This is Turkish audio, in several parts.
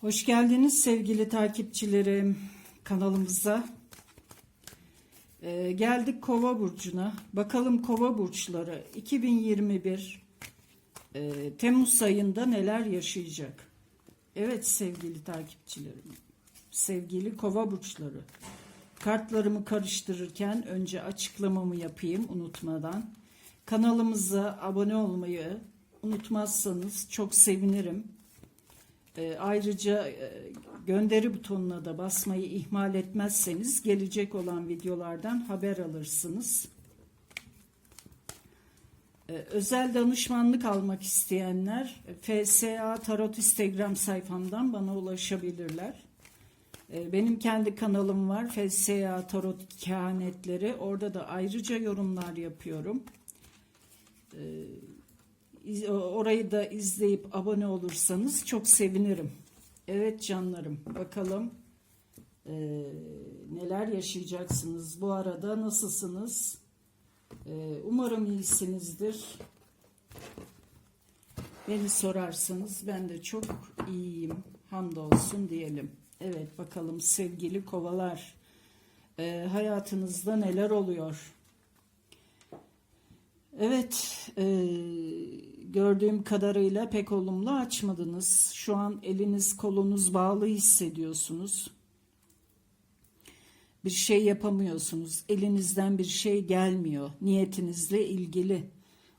Hoş geldiniz sevgili takipçilerim kanalımıza. Ee, geldik Kova burcuna. Bakalım Kova burçları 2021 e, Temmuz ayında neler yaşayacak? Evet sevgili takipçilerim. Sevgili Kova burçları. Kartlarımı karıştırırken önce açıklamamı yapayım unutmadan. Kanalımıza abone olmayı unutmazsanız çok sevinirim. E, ayrıca e, gönderi butonuna da basmayı ihmal etmezseniz gelecek olan videolardan haber alırsınız. E, özel danışmanlık almak isteyenler FSA Tarot Instagram sayfamdan bana ulaşabilirler. Benim kendi kanalım var FSA Tarot Kehanetleri. Orada da ayrıca yorumlar yapıyorum. E, İz- Orayı da izleyip abone olursanız çok sevinirim. Evet canlarım bakalım eee, neler yaşayacaksınız. Bu arada nasılsınız? Eee, umarım iyisinizdir. Beni sorarsanız ben de çok iyiyim. Hamdolsun diyelim. Evet bakalım sevgili kovalar. Eee, hayatınızda neler oluyor? Evet, e, gördüğüm kadarıyla pek olumlu açmadınız. Şu an eliniz kolunuz bağlı hissediyorsunuz. Bir şey yapamıyorsunuz. Elinizden bir şey gelmiyor. Niyetinizle ilgili.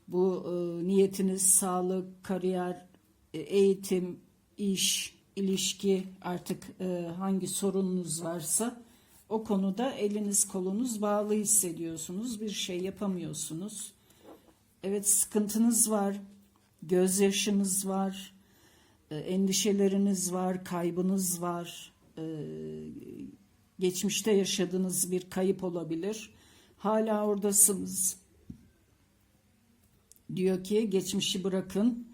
Bu e, niyetiniz sağlık, kariyer, e, eğitim, iş, ilişki artık e, hangi sorununuz varsa o konuda eliniz kolunuz bağlı hissediyorsunuz. Bir şey yapamıyorsunuz. Evet sıkıntınız var, gözyaşınız var, e, endişeleriniz var, kaybınız var. e, Geçmişte yaşadığınız bir kayıp olabilir. Hala oradasınız. Diyor ki geçmişi bırakın,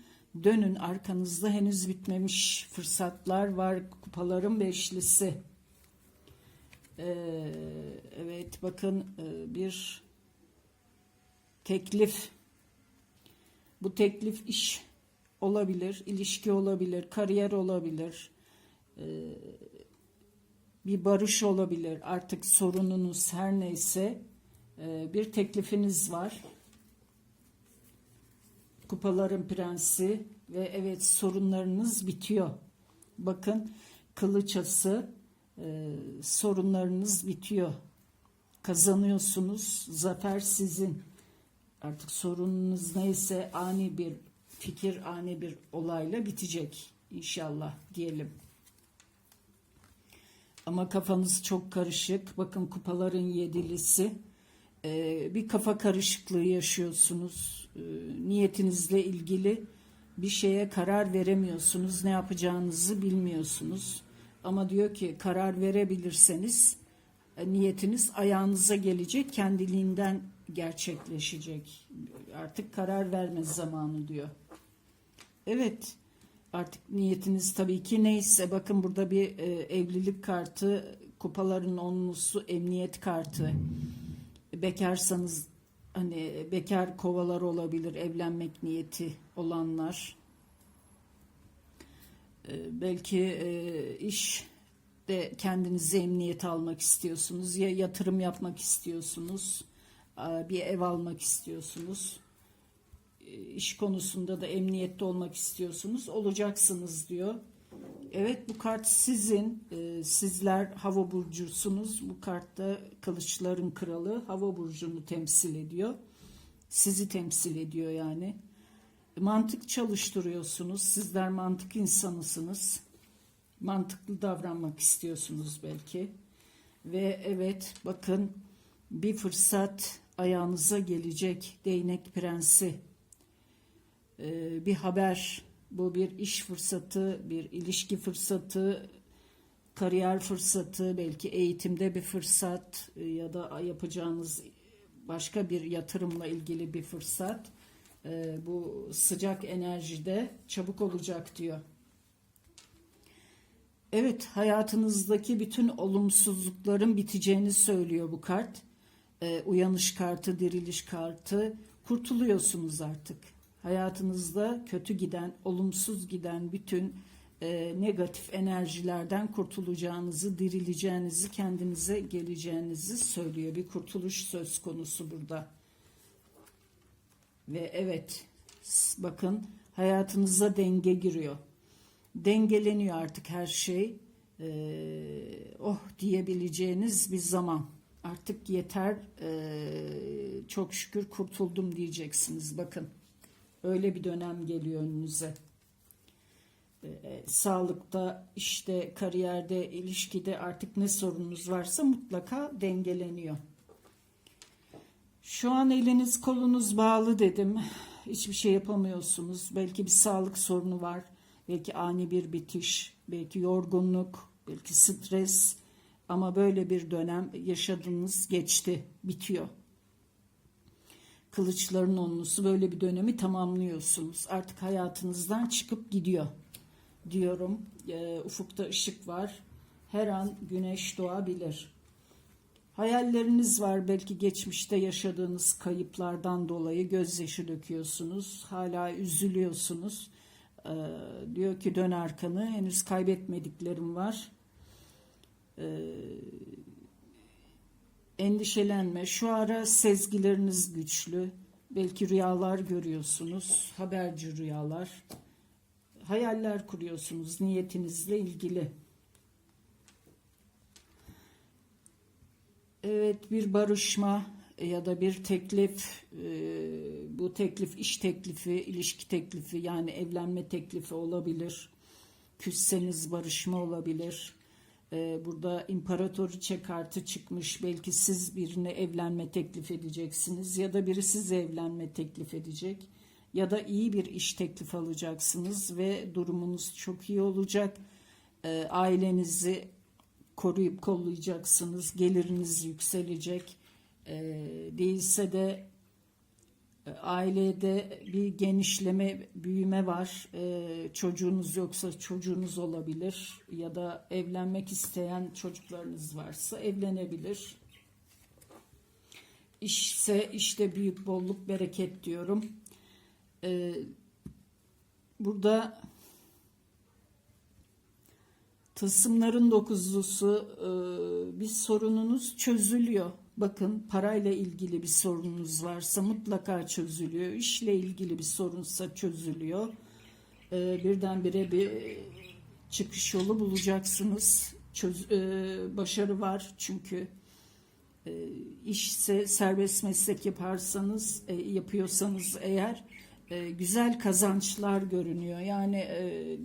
dönün arkanızda henüz bitmemiş fırsatlar var. Kupaların beşlisi. E, Evet bakın bir teklif bu teklif iş olabilir, ilişki olabilir, kariyer olabilir, ee, bir barış olabilir. Artık sorununuz her neyse e, bir teklifiniz var. Kupaların prensi ve evet sorunlarınız bitiyor. Bakın kılıçası e, sorunlarınız bitiyor. Kazanıyorsunuz. Zafer sizin. Artık sorununuz neyse ani bir fikir, ani bir olayla bitecek inşallah diyelim. Ama kafanız çok karışık. Bakın kupaların yedilisi. Ee, bir kafa karışıklığı yaşıyorsunuz. Ee, niyetinizle ilgili bir şeye karar veremiyorsunuz. Ne yapacağınızı bilmiyorsunuz. Ama diyor ki karar verebilirseniz e, niyetiniz ayağınıza gelecek, kendiliğinden gerçekleşecek. Artık karar verme zamanı diyor. Evet, artık niyetiniz tabii ki neyse. Bakın burada bir e, evlilik kartı, kupaların onlusu emniyet kartı. Bekarsanız hani bekar kovalar olabilir, evlenmek niyeti olanlar. E, belki e, iş de kendinize emniyet almak istiyorsunuz ya yatırım yapmak istiyorsunuz bir ev almak istiyorsunuz. E, iş konusunda da emniyette olmak istiyorsunuz. Olacaksınız diyor. Evet bu kart sizin. E, sizler hava burcusunuz. Bu kartta kılıçların kralı hava burcunu temsil ediyor. Sizi temsil ediyor yani. Mantık çalıştırıyorsunuz. Sizler mantık insanısınız. Mantıklı davranmak istiyorsunuz belki. Ve evet bakın bir fırsat ayağınıza gelecek değnek prensi. Ee, bir haber bu bir iş fırsatı, bir ilişki fırsatı, kariyer fırsatı, belki eğitimde bir fırsat e, ya da yapacağınız başka bir yatırımla ilgili bir fırsat. Ee, bu sıcak enerjide çabuk olacak diyor. Evet, hayatınızdaki bütün olumsuzlukların biteceğini söylüyor bu kart. Ee, uyanış kartı, diriliş kartı. Kurtuluyorsunuz artık. Hayatınızda kötü giden, olumsuz giden bütün e, negatif enerjilerden kurtulacağınızı, dirileceğinizi, kendinize geleceğinizi söylüyor. Bir kurtuluş söz konusu burada. Ve evet bakın hayatınıza denge giriyor. Dengeleniyor artık her şey. Ee, oh diyebileceğiniz bir zaman. Artık yeter ee, çok şükür kurtuldum diyeceksiniz bakın. Öyle bir dönem geliyor önünüze. Ee, sağlıkta, işte kariyerde, ilişkide artık ne sorununuz varsa mutlaka dengeleniyor. Şu an eliniz kolunuz bağlı dedim. Hiçbir şey yapamıyorsunuz. Belki bir sağlık sorunu var. Belki ani bir bitiş, belki yorgunluk, belki stres. Ama böyle bir dönem yaşadığınız geçti, bitiyor. Kılıçların onlusu böyle bir dönemi tamamlıyorsunuz. Artık hayatınızdan çıkıp gidiyor diyorum. Ee, ufukta ışık var. Her an güneş doğabilir. Hayalleriniz var belki geçmişte yaşadığınız kayıplardan dolayı gözyaşı döküyorsunuz. Hala üzülüyorsunuz. Ee, diyor ki dön arkanı henüz kaybetmediklerim var. Ee, endişelenme. Şu ara sezgileriniz güçlü. Belki rüyalar görüyorsunuz. Haberci rüyalar. Hayaller kuruyorsunuz niyetinizle ilgili. Evet bir barışma ya da bir teklif e, bu teklif iş teklifi, ilişki teklifi yani evlenme teklifi olabilir. Küsseniz barışma olabilir. E, Burada imparatoriçe kartı çıkmış. Belki siz birine evlenme teklif edeceksiniz ya da biri size evlenme teklif edecek. Ya da iyi bir iş teklif alacaksınız ve durumunuz çok iyi olacak. E, Ailenizi koruyup kollayacaksınız. Geliriniz yükselecek. E, değilse de ailede bir genişleme, büyüme var. E, çocuğunuz yoksa çocuğunuz olabilir ya da evlenmek isteyen çocuklarınız varsa evlenebilir. İşse işte büyük bolluk, bereket diyorum. E, burada Tılsımların dokuzlusu e, bir sorununuz çözülüyor. Bakın parayla ilgili bir sorununuz varsa mutlaka çözülüyor. İşle ilgili bir sorunsa çözülüyor. E, birdenbire bir çıkış yolu bulacaksınız. Çöz, e, başarı var çünkü e, işse serbest meslek yaparsanız e, yapıyorsanız eğer e, güzel kazançlar görünüyor. Yani e,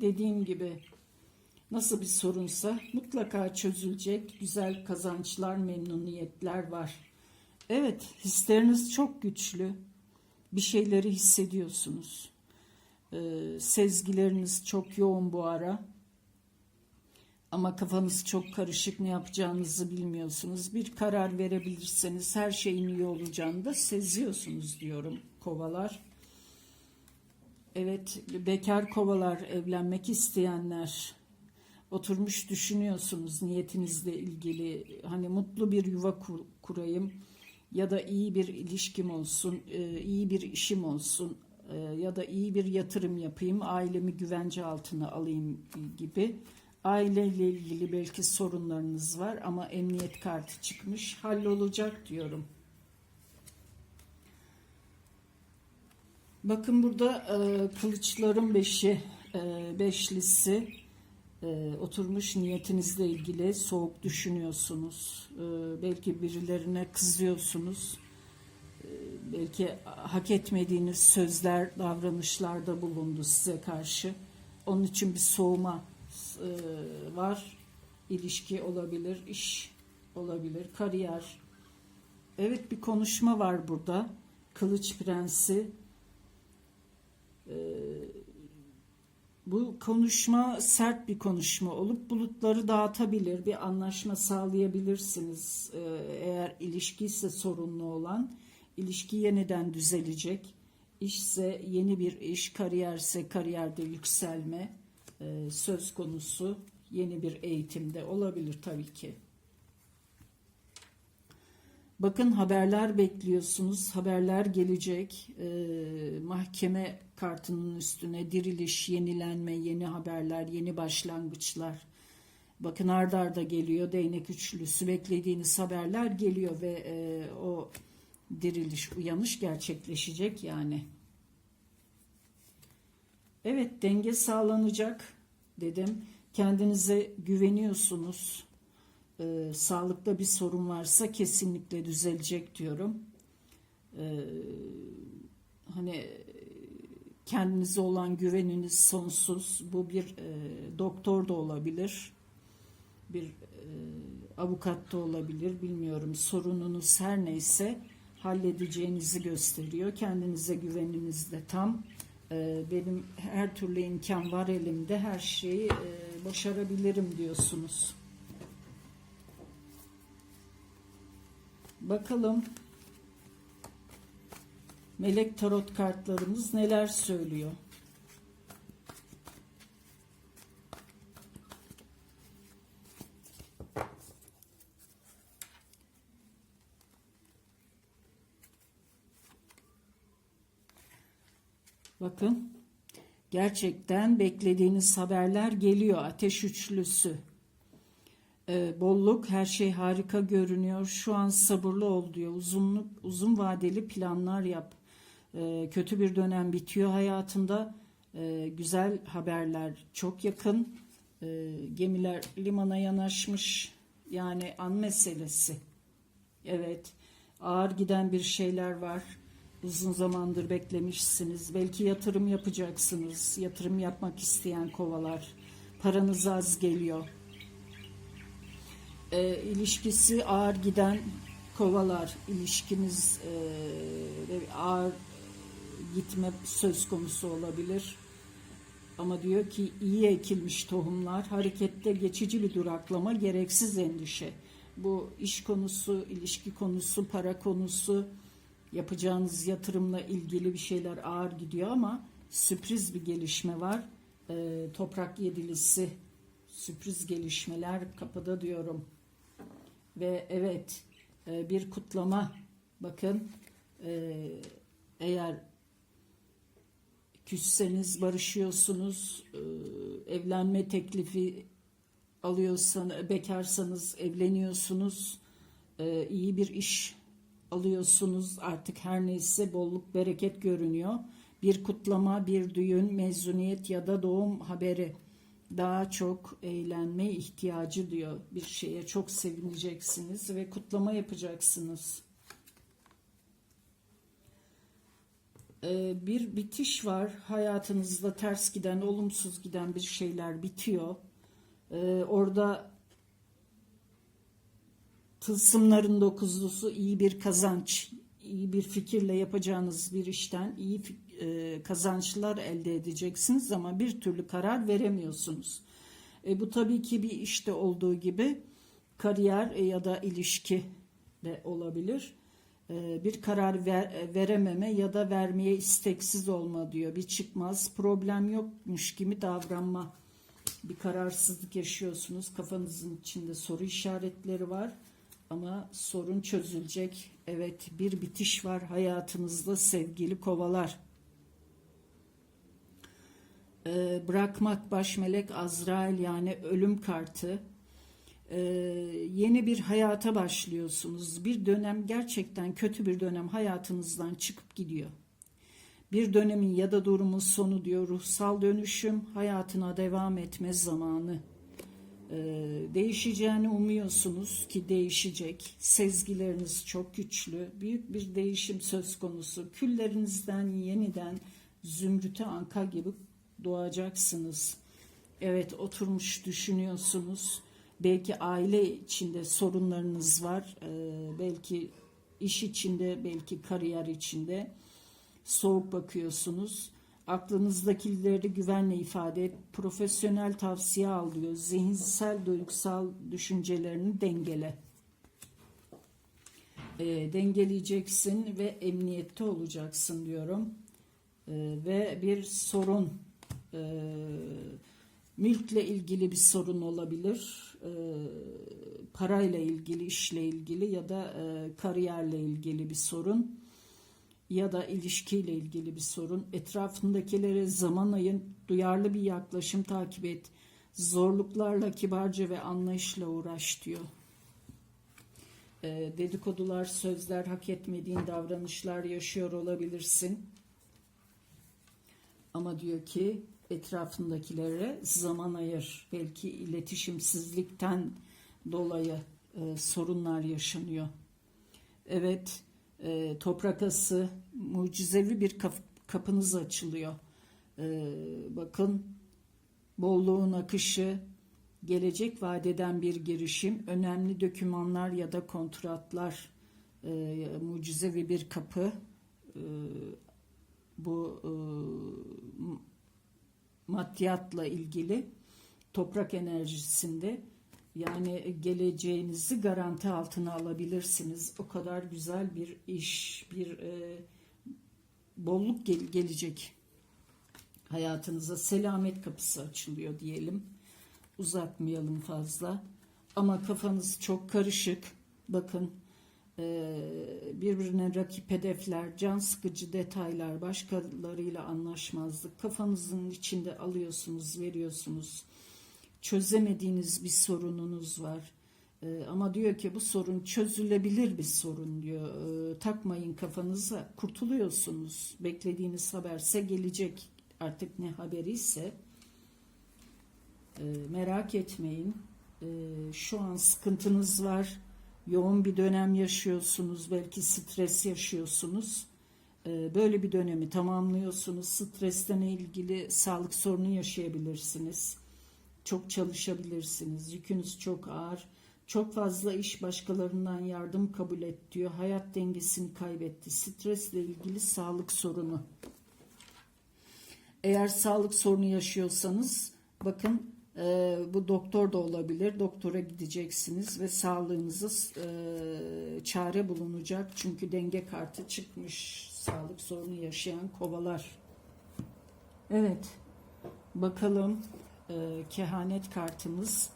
dediğim gibi nasıl bir sorunsa mutlaka çözülecek güzel kazançlar, memnuniyetler var. Evet, hisleriniz çok güçlü. Bir şeyleri hissediyorsunuz. Ee, sezgileriniz çok yoğun bu ara. Ama kafanız çok karışık ne yapacağınızı bilmiyorsunuz. Bir karar verebilirseniz her şeyin iyi olacağını da seziyorsunuz diyorum kovalar. Evet, bekar kovalar, evlenmek isteyenler, oturmuş düşünüyorsunuz niyetinizle ilgili hani mutlu bir yuva kur, kurayım ya da iyi bir ilişkim olsun, e, iyi bir işim olsun e, ya da iyi bir yatırım yapayım, ailemi güvence altına alayım gibi. Aileyle ilgili belki sorunlarınız var ama emniyet kartı çıkmış, hallolacak diyorum. Bakın burada e, kılıçların beşi, beşlisi e, oturmuş niyetinizle ilgili soğuk düşünüyorsunuz. E, belki birilerine kızıyorsunuz. E, belki hak etmediğiniz sözler, davranışlarda bulundu size karşı. Onun için bir soğuma e, var. İlişki olabilir, iş olabilir, kariyer. Evet bir konuşma var burada. Kılıç Prensi. E, bu konuşma sert bir konuşma olup bulutları dağıtabilir, bir anlaşma sağlayabilirsiniz. Ee, eğer ilişki ise sorunlu olan, ilişki yeniden düzelecek. İşse yeni bir iş, kariyerse kariyerde yükselme e, söz konusu. Yeni bir eğitimde olabilir tabii ki. Bakın haberler bekliyorsunuz. Haberler gelecek. Ee, mahkeme kartının üstüne diriliş, yenilenme, yeni haberler, yeni başlangıçlar. Bakın ardarda arda geliyor. Değnek üçlüsü beklediğiniz haberler geliyor ve e, o diriliş, uyanış gerçekleşecek yani. Evet denge sağlanacak dedim. Kendinize güveniyorsunuz. Ee, sağlıkta bir sorun varsa kesinlikle düzelecek diyorum. Ee, hani kendinize olan güveniniz sonsuz. Bu bir e, doktor da olabilir. Bir e, avukat da olabilir. Bilmiyorum. Sorununuz her neyse halledeceğinizi gösteriyor. Kendinize güveniniz de tam. Ee, benim her türlü imkan var elimde. Her şeyi e, başarabilirim diyorsunuz. Bakalım melek tarot kartlarımız neler söylüyor. Bakın gerçekten beklediğiniz haberler geliyor. Ateş üçlüsü. Ee, bolluk her şey harika görünüyor. Şu an sabırlı ol diyor. Uzunluk, uzun vadeli planlar yap. Ee, kötü bir dönem bitiyor hayatında. Ee, güzel haberler çok yakın. Ee, gemiler limana yanaşmış. Yani an meselesi. Evet. Ağır giden bir şeyler var. Uzun zamandır beklemişsiniz. Belki yatırım yapacaksınız. Yatırım yapmak isteyen kovalar. Paranız az geliyor e, ilişkisi ağır giden kovalar ilişkiniz e, ağır gitme söz konusu olabilir. Ama diyor ki iyi ekilmiş tohumlar harekette geçici bir duraklama gereksiz endişe. Bu iş konusu, ilişki konusu, para konusu yapacağınız yatırımla ilgili bir şeyler ağır gidiyor ama sürpriz bir gelişme var. E, toprak yedilisi sürpriz gelişmeler kapıda diyorum. Ve evet e, bir kutlama. Bakın e, eğer küsseniz barışıyorsunuz e, evlenme teklifi alıyorsanız bekarsanız evleniyorsunuz iyi bir iş alıyorsunuz. Artık her neyse bolluk bereket görünüyor. Bir kutlama bir düğün mezuniyet ya da doğum haberi daha çok eğlenme ihtiyacı diyor. Bir şeye çok sevineceksiniz ve kutlama yapacaksınız. Ee, bir bitiş var. Hayatınızda ters giden, olumsuz giden bir şeyler bitiyor. Ee, orada tılsımların dokuzlusu iyi bir kazanç, iyi bir fikirle yapacağınız bir işten iyi e, kazançlar elde edeceksiniz ama bir türlü karar veremiyorsunuz. E, bu tabii ki bir işte olduğu gibi kariyer e, ya da ilişki de olabilir. E, bir karar ver, e, verememe ya da vermeye isteksiz olma diyor. Bir çıkmaz problem yokmuş gibi davranma. Bir kararsızlık yaşıyorsunuz. Kafanızın içinde soru işaretleri var. Ama sorun çözülecek. Evet bir bitiş var hayatınızda sevgili kovalar. Ee, bırakmak baş melek Azrail yani ölüm kartı. Ee, yeni bir hayata başlıyorsunuz. Bir dönem gerçekten kötü bir dönem hayatınızdan çıkıp gidiyor. Bir dönemin ya da durumun sonu diyor ruhsal dönüşüm hayatına devam etme zamanı. Ee, değişeceğini umuyorsunuz ki değişecek. Sezgileriniz çok güçlü. Büyük bir değişim söz konusu. Küllerinizden yeniden zümrüte anka gibi doğacaksınız. Evet oturmuş düşünüyorsunuz. Belki aile içinde sorunlarınız var. Ee, belki iş içinde, belki kariyer içinde soğuk bakıyorsunuz. Aklınızdakileri güvenle ifade et. Profesyonel tavsiye al diyor. Zihinsel, duygusal düşüncelerini dengele. E, dengeleyeceksin ve emniyette olacaksın diyorum. E, ve bir sorun e, Mülkle ilgili bir sorun olabilir. Ee, parayla ilgili, işle ilgili ya da e, kariyerle ilgili bir sorun ya da ilişkiyle ilgili bir sorun. Etrafındakilere zaman ayın, duyarlı bir yaklaşım takip et. Zorluklarla kibarca ve anlayışla uğraş diyor. Ee, dedikodular, sözler, hak etmediğin davranışlar yaşıyor olabilirsin. Ama diyor ki etrafındakilere zaman ayır. Belki iletişimsizlikten dolayı e, sorunlar yaşanıyor. Evet, e, toprak ası mucizevi bir kap- kapınız açılıyor. E, bakın bolluğun akışı, gelecek vadeden bir girişim, önemli dokümanlar ya da kontratlar, e, mucizevi bir kapı. E, bu e, maddiyatla ilgili toprak enerjisinde yani geleceğinizi garanti altına alabilirsiniz. O kadar güzel bir iş, bir e, bolluk gel- gelecek hayatınıza. Selamet kapısı açılıyor diyelim. Uzatmayalım fazla. Ama kafanız çok karışık. Bakın birbirine rakip hedefler, can sıkıcı detaylar, başkalarıyla anlaşmazlık. Kafanızın içinde alıyorsunuz, veriyorsunuz çözemediğiniz bir sorununuz var. Ee, ama diyor ki bu sorun çözülebilir bir sorun diyor. Ee, takmayın kafanıza kurtuluyorsunuz. Beklediğiniz haberse gelecek. Artık ne haberiyse Ee, merak etmeyin. Ee, şu an sıkıntınız var. Yoğun bir dönem yaşıyorsunuz. Belki stres yaşıyorsunuz. Ee, böyle bir dönemi tamamlıyorsunuz. Stresten ilgili sağlık sorunu yaşayabilirsiniz. Çok çalışabilirsiniz. Yükünüz çok ağır. Çok fazla iş başkalarından yardım kabul et diyor. Hayat dengesini kaybetti. Stresle ilgili sağlık sorunu. Eğer sağlık sorunu yaşıyorsanız bakın e, bu doktor da olabilir. Doktora gideceksiniz ve sağlığınıza e, çare bulunacak. Çünkü denge kartı çıkmış. Sağlık sorunu yaşayan kovalar. Evet. Bakalım e, kehanet kartımız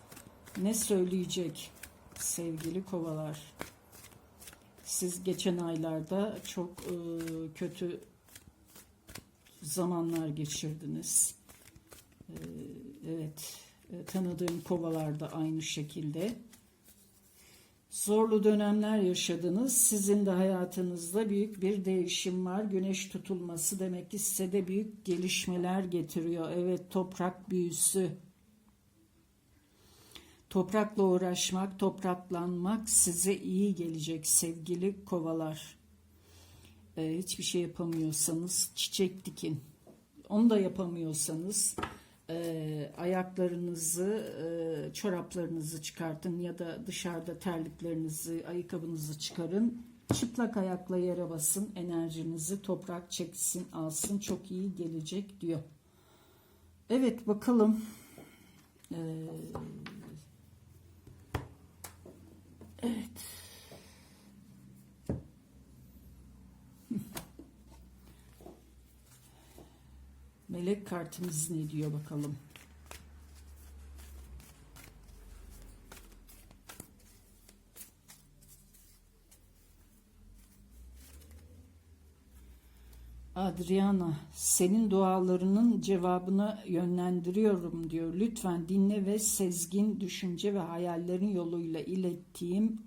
ne söyleyecek sevgili kovalar. Siz geçen aylarda çok e, kötü zamanlar geçirdiniz. E, evet, e, tanıdığım kovalar da aynı şekilde. Zorlu dönemler yaşadınız. Sizin de hayatınızda büyük bir değişim var. Güneş tutulması demek ki size de büyük gelişmeler getiriyor. Evet, toprak büyüsü. Toprakla uğraşmak, topraklanmak size iyi gelecek sevgili kovalar. Ee, hiçbir şey yapamıyorsanız çiçek dikin. Onu da yapamıyorsanız e, ayaklarınızı, e, çoraplarınızı çıkartın ya da dışarıda terliklerinizi, ayakkabınızı çıkarın. Çıplak ayakla yere basın, enerjinizi toprak çeksin, alsın. Çok iyi gelecek diyor. Evet bakalım. Ee, evet. Melek kartımız ne diyor bakalım. Adriana, senin dualarının cevabını yönlendiriyorum diyor. Lütfen dinle ve sezgin düşünce ve hayallerin yoluyla ilettiğim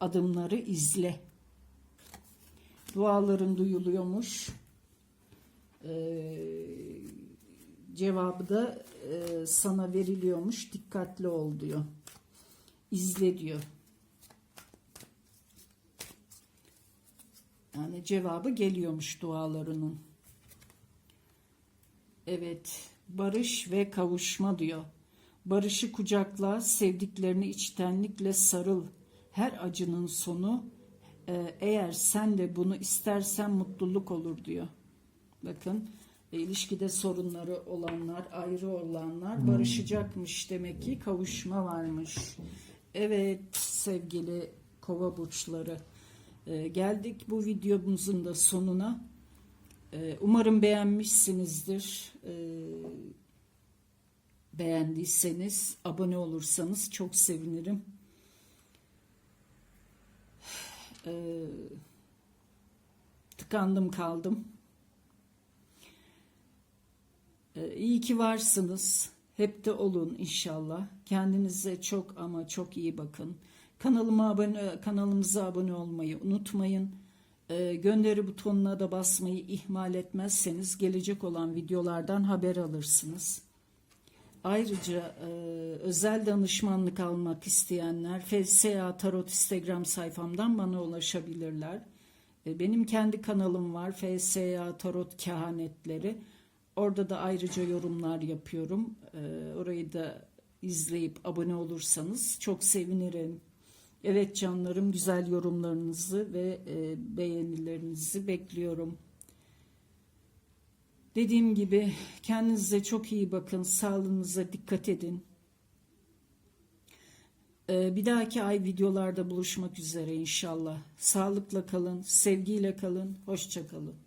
adımları izle. Duaların duyuluyormuş. Ee, cevabı da e, sana veriliyormuş. Dikkatli ol diyor. İzle diyor. Yani cevabı geliyormuş dualarının. Evet, barış ve kavuşma diyor. Barışı kucakla, sevdiklerini içtenlikle sarıl. Her acının sonu e, eğer sen de bunu istersen mutluluk olur diyor. Bakın ilişkide sorunları olanlar, ayrı olanlar barışacakmış demek ki kavuşma varmış. Evet sevgili kova burçları. Ee, geldik bu videomuzun da sonuna. Ee, umarım beğenmişsinizdir. Ee, beğendiyseniz abone olursanız çok sevinirim. Ee, tıkandım kaldım. Ee, iyi ki varsınız. Hep de olun inşallah. Kendinize çok ama çok iyi bakın. Kanalıma abone kanalımıza abone olmayı unutmayın. Ee, gönderi butonuna da basmayı ihmal etmezseniz gelecek olan videolardan haber alırsınız. Ayrıca e, özel danışmanlık almak isteyenler FSA Tarot Instagram sayfamdan bana ulaşabilirler. E, benim kendi kanalım var FSA Tarot Kehanetleri. Orada da ayrıca yorumlar yapıyorum. E, orayı da izleyip abone olursanız çok sevinirim. Evet canlarım güzel yorumlarınızı ve e, beğenilerinizi bekliyorum. Dediğim gibi kendinize çok iyi bakın, sağlığınıza dikkat edin. Ee, Bir dahaki ay videolarda buluşmak üzere inşallah. Sağlıkla kalın, sevgiyle kalın, hoşça kalın.